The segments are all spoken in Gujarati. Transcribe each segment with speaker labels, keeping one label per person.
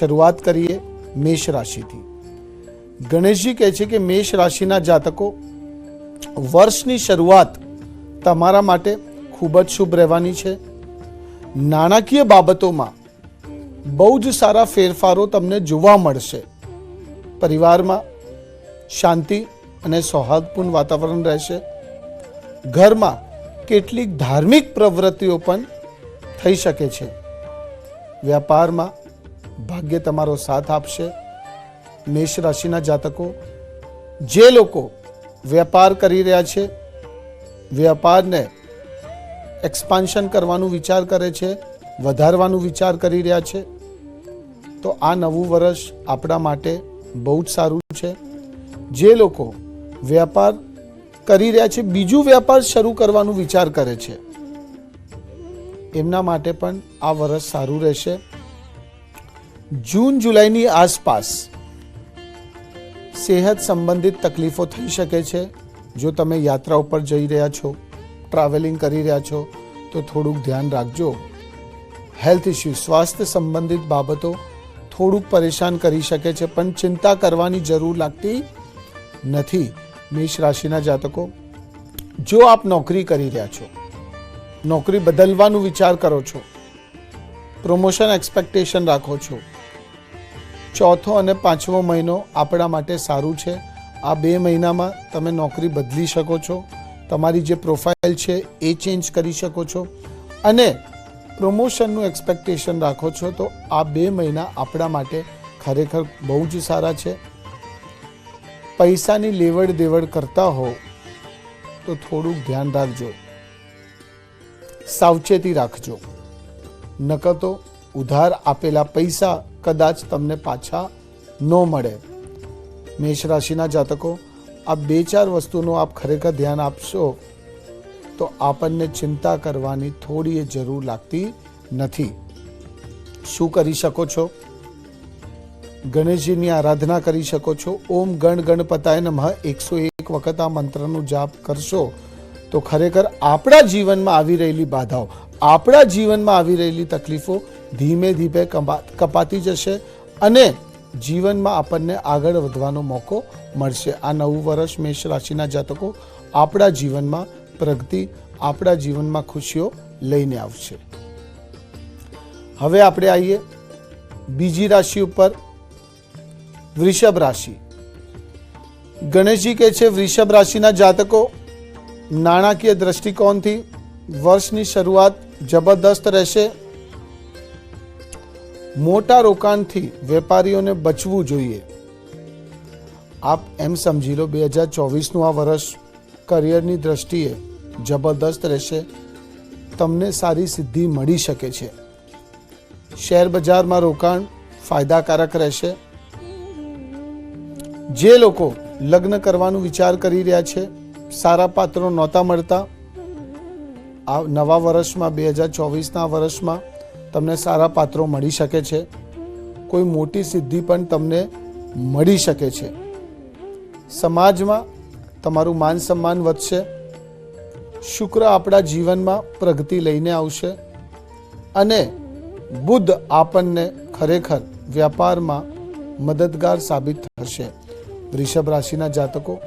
Speaker 1: શરૂઆત કરીએ મેષ રાશિથી. ગણેશજી કહે છે કે મેષ રાશિના જાતકો, વર્ષની શરૂઆત તમારા માટે ખૂબ જ શુભ રહેવાની છે. નાણાકીય બાબતોમાં બહુ જ સારા ફેરફારો તમને જોવા મળશે. પરિવારમાં શાંતિ અને સૌહાર્દપૂર્ણ વાતાવરણ રહેશે. ઘરમાં કેટલીક ધાર્મિક પ્રવૃત્તિઓ પણ થઈ શકે છે. વ્યાપારમાં ભાગ્ય તમારો સાથ આપશે. મેષ રાશિના જાતકો, જે લોકો વેપાર કરી રહ્યા છે, વેપારને એક્સપાન્શન કરવાનું વિચાર કરે છે, વધારવાનું વિચાર કરી રહ્યા છે, તો આ નવું વર્ષ આપણા માટે બહુ જ સારું છે. જે લોકો વેપાર કરી રહ્યા છે, બીજું વેપાર શરૂ કરવાનું વિચાર કરે છે, એમના માટે પણ આ વર્ષ સારું રહેશે. જૂન જુલાઈની આસપાસ સેહત સંબંધિત તકલીફો થઈ શકે છે. જો તમે યાત્રા ઉપર જઈ રહ્યા છો ટ્રાવેલિંગ કરી રહ્યા છો, તો થોડુંક ધ્યાન રાખજો. હેલ્થ ઇસ્યુ સ્વાસ્થ્ય સંબંધિત બાબતો થોડુંક પરેશાન કરી શકે છે, પણ ચિંતા કરવાની જરૂર લાગતી નથી મેષ રાશિના જાતકો. જો આપ નોકરી કરી રહ્યા છો, નોકરી બદલવાનું વિચાર કરો છો પ્રમોશન એક્સપેક્ટેશન રાખો છો ચોથો અને પાંચમો મહિનો આપણા માટે સારું છે. આ બે મહિનામાં તમે નોકરી બદલી શકો છો. તમારી જે પ્રોફાઇલ છે એ ચેન્જ કરી શકો છો. અને પ્રમોશનનું એક્સપેક્ટેશન રાખો છો તો આ બે મહિના આપણા માટે ખરેખર બહુ જ સારા છે. પૈસાની લેવડ દેવડ કરતા હો તો થોડુંક ધ્યાન રાખજો. સાવચેતી રાખજો. નકર તો ઉધાર આપેલા પૈસા કદાચ તમને પાછા ન મળે. મેષ રાશિના જાતકો, આ બે ચાર વસ્તુનું આપ ખરેખર ધ્યાન આપશો, તો આપણને ચિંતા કરવાની થોડી જરૂર લાગતી નથી. શું કરી શકો છો? ગણેશજીની આરાધના કરી શકો છો. ઓમ ગણ ગણપતાય નમઃ. એકસો એક વખત આ મંત્રનું જાપ કરશો તો ખરેખર આપણા જીવનમાં આવી રહેલી બાધાઓ, આપણા જીવનમાં આવી રહેલી તકલીફો ધીમે ધીમે કપા- કપાતી જશે અને જીવનમાં આપણને આગળ વધવાનો મોકો મળશે. આ નવું વર્ષ મેષ રાશિના જાતકો આપણા જીવનમાં પ્રગતિ, આપણા જીવનમાં ખુશીઓ લઈને આવશે. હવે આપણે આવીએ બીજી રાશિ ઉપર, વૃષભ રાશિ. ગણેશજી કહે છે, વૃષભ રાશિના જાતકો નાણાકીય દ્રષ્ટિકોણથી વર્ષની શરૂઆત જબરદસ્ત રહેશે. મોટા રોકાણથી વેપારીઓને બચવું જોઈએ. આપ એમ સમજી લો, બે હજાર ચોવીસનું આ વર્ષ કરિયરની દ્રષ્ટિએ જબરદસ્ત રહેશે. તમને સારી સિદ્ધિ મળી શકે છે. શેર બજારમાં રોકાણ ફાયદાકારક રહેશે. જે લોકો લગ્ન કરવાનું વિચાર કરી રહ્યા છે સારા પાત્રો નહોતા મળતા. આ નવા વર્ષમાં, બે હજાર ચોવીસના વર્ષમાં તમને સારા પાત્રો મળી શકે છે. કોઈ મોટી સિદ્ધિ પણ તમને મળી શકે છે. સમાજમાં તમારું માન સન્માન વધશે. શુક્ર આપણા જીવનમાં પ્રગતિ લઈને આવશે. અને બુદ્ધ આપણને ખરેખર વ્યાપારમાં મદદગાર સાબિત થશે. વૃષભ રાશિના જાતકો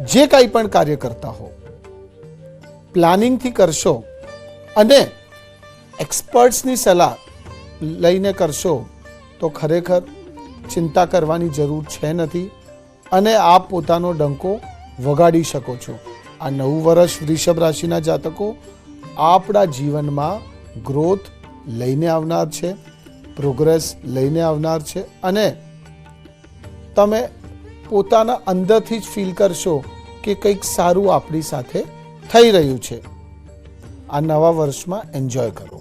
Speaker 1: જે કાંઈ પણ કાર્ય કરતા હો પ્લાનિંગથી કરશો અને એક્સપર્ટ્સની સલાહ લઈને કરશો, તો ખરેખર ચિંતા કરવાની જરૂર છે નથી અને આપ પોતાનો ડંકો વગાડી શકો છો. આ નવું વર્ષ વૃષભ રાશિના જાતકો આપણા જીવનમાં ગ્રોથ લઈને આવનાર છે પ્રોગ્રેસ લઈને આવનાર છે અને તમે પોતાના અંદરથી જ ફીલ કરશો કે કંઈક સારું આપણી સાથે થઈ રહ્યું છે. આ નવા વર્ષમાં એન્જોય કરો.